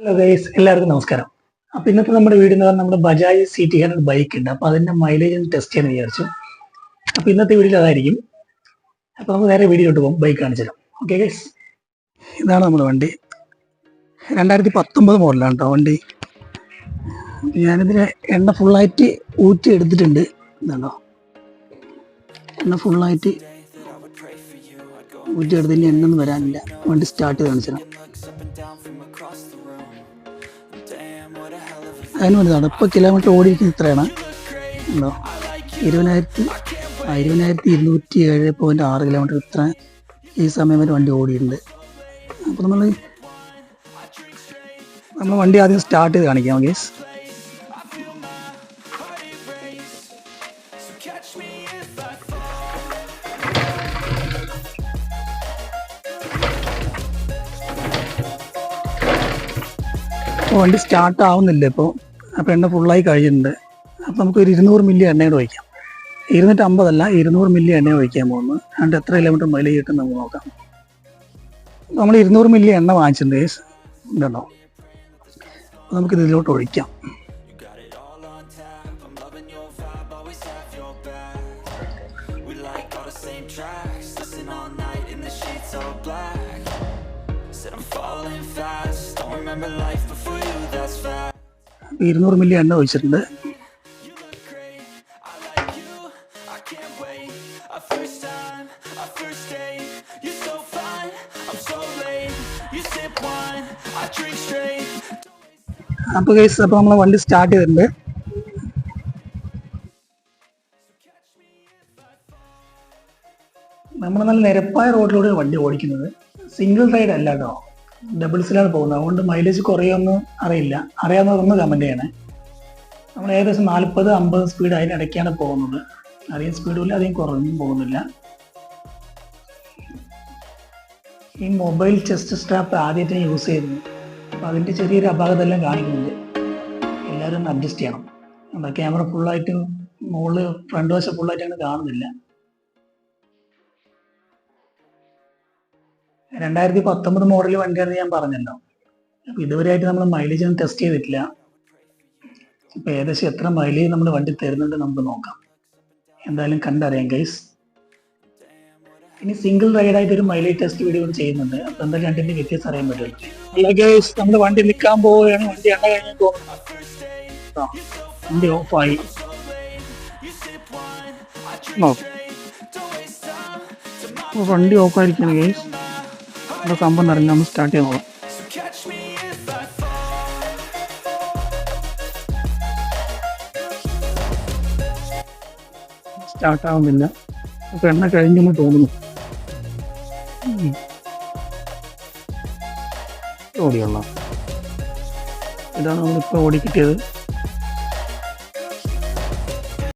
Hello guys എല്ലാവർക്കും നമസ്കാരം. അപ്പം ഇന്നത്തെ നമ്മുടെ വീഡിയോ എന്ന് പറഞ്ഞാൽ നമ്മുടെ Bajaj C T hundred bike ഉണ്ട്. അപ്പോൾ അതിന്റെ മൈലേജ് ഒന്ന് ടെസ്റ്റ് ചെയ്യാൻ വിചാരിച്ചു. അപ്പോൾ ഇന്നത്തെ വീഡിയോ അതായിരിക്കും. അപ്പോൾ നമുക്ക് നേരെ വീഡിയോട്ട് പോകും. ബൈക്ക് കാണിച്ചു തരാം. ഓക്കെ ഗൈസ് ഇതാണ് നമ്മുടെ വണ്ടി. രണ്ടായിരത്തി പത്തൊമ്പത് മോഡലാണ് കേട്ടോ വണ്ടി. ഞാനിതിന് എണ്ണ ഫുള്ളായിട്ട് ഊറ്റി എടുത്തിട്ടുണ്ട്. ഇതാണോ? എണ്ണ ഫുള്ളായിട്ട് ഊറ്റി എടുത്തതിന് എണ്ണ ഒന്നും വരാനില്ല. വണ്ടി സ്റ്റാർട്ട് കാണിച്ചു തരാം. അതിന് വലുതാണ് ഇപ്പോൾ കിലോമീറ്റർ ഓടിയിരിക്കുന്നത് ഇത്രയാണ്. ഉണ്ടോ? ഇരുപതിനായിരത്തി ഇരുപതിനായിരത്തി ഇരുന്നൂറ്റി ഏഴ് പോയിന്റ് ആറ് കിലോമീറ്റർ ഇത്ര ഈ സമയം വരെ വണ്ടി ഓടിയിട്ടുണ്ട്. അപ്പോൾ നമ്മൾ നമ്മൾ വണ്ടി ആദ്യം സ്റ്റാർട്ട് ചെയ്ത് കാണിക്കാം ഗേസ് വണ്ടി സ്റ്റാർട്ട് ആവുന്നില്ല ഇപ്പോൾ അപ്പോൾ എണ്ണ ഫുള്ളായി കഴിഞ്ഞിട്ടുണ്ട് അപ്പോൾ നമുക്ക് ഒരു ഇരുന്നൂറ് മില്ലി എണ്ണയോട് ഒഴിക്കാം ഇരുന്നൂറ്റി അമ്പതല്ല ഇരുന്നൂറ് മില്ലി എണ്ണ ഒഴിക്കാൻ പോകുന്നു. അതുകൊണ്ട് എത്ര കിലോമീറ്റർ മൈലേജ് കിട്ടും നമുക്ക് നോക്കാം. നമ്മൾ ഇരുന്നൂറ് മില്ലി എണ്ണ വാങ്ങിച്ചിട്ടുണ്ട് അപ്പോൾ നമുക്ക് ഇതിലോട്ട് ഒഴിക്കാം. Fast, remember life before you, that's fact. ഇരുന്നൂറ് മില്ലി എണ്ണ ഒഴിച്ചിട്ടുണ്ട്. അപ്പോൾ കേസ് അപ്പോൾ നമ്മൾ വണ്ടി സ്റ്റാർട്ട് ചെയ്തിട്ടുണ്ട് നമ്മൾ നല്ല നിരപ്പായ റോഡിലൂടെ വണ്ടി ഓടിക്കുന്നത് സിംഗിൾ റൈഡ് അല്ല ഡബിൾസിലാണ് പോകുന്നത്. അതുകൊണ്ട് മൈലേജ് കുറയൊന്നും അറിയില്ല. അറിയാവുന്നതൊന്ന് കമന്റ് ചെയ്യണേ. നമ്മൾ ഏകദേശം നാൽപ്പത് അമ്പത് സ്പീഡ് അതിനിടയ്ക്കാണ് പോകുന്നത്. അധികം സ്പീഡുമില്ല അധികം കുറഞ്ഞും പോകുന്നില്ല. ഈ മൊബൈൽ ചെസ്റ്റ് സ്ട്രാപ്പ് ആദ്യമായിട്ട് യൂസ് ചെയ്യുന്നു അപ്പോൾ അതിന്റെ ചെറിയൊരു അപാകതെല്ലാം കാണിക്കുന്നുണ്ട്. എല്ലാവരും അഡ്ജസ്റ്റ് ചെയ്യണം. നമ്മുടെ ക്യാമറ ഫുള്ളായിട്ട് മുകളിൽ ഫ്രണ്ട് വശം ഫുള്ളായിട്ടാണ് കാണുന്നില്ല. രണ്ടായിരത്തി പത്തൊമ്പത് മോഡൽ വണ്ടിയാണ് ഞാൻ പറഞ്ഞല്ലോ. അപ്പോൾ ഇതുവരെയായിട്ട് നമ്മൾ മൈലേജ് ഒന്നും ടെസ്റ്റ് ചെയ്തിട്ടില്ല. ഇപ്പോൾ ഏകദേശം എത്ര മൈലേജ് നമ്മൾ വണ്ടി തരുന്നുണ്ട് നമുക്ക് നോക്കാം. എന്തായാലും കണ്ടറിയാം ഗൈസ് ഇനി സിംഗിൾ റൈഡായിട്ട് ഒരു മൈലേജ് ടെസ്റ്റ് വീഡിയോ ചെയ്യുന്നുണ്ട് അപ്പൊ എന്തായാലും രണ്ടിന്റെ വ്യത്യാസം അറിയാൻ പറ്റുള്ളൂ ഗൈസ് നമ്മൾ വണ്ടി നിൽക്കാൻ പോവുകയാണ്. വണ്ടി എണ്ണ കഴിഞ്ഞ് വണ്ടി ഓഫായി വണ്ടി ഓഫായിരിക്കണം ഗൈസ് നമ്മുടെ സംഭവം അറിയില്ല നമ്മൾ സ്റ്റാർട്ട് ചെയ്ത് നോക്കാം സ്റ്റാർട്ടാവുന്നില്ല catch me if I fall. Start ആവുന്നില്ല അപ്പൊ എണ്ണ കഴിഞ്ഞെന്ന് തോന്നുന്നു. ഓടിയുള്ള ഇതാണ് നമ്മളിപ്പോൾ ഓടി കിട്ടിയത്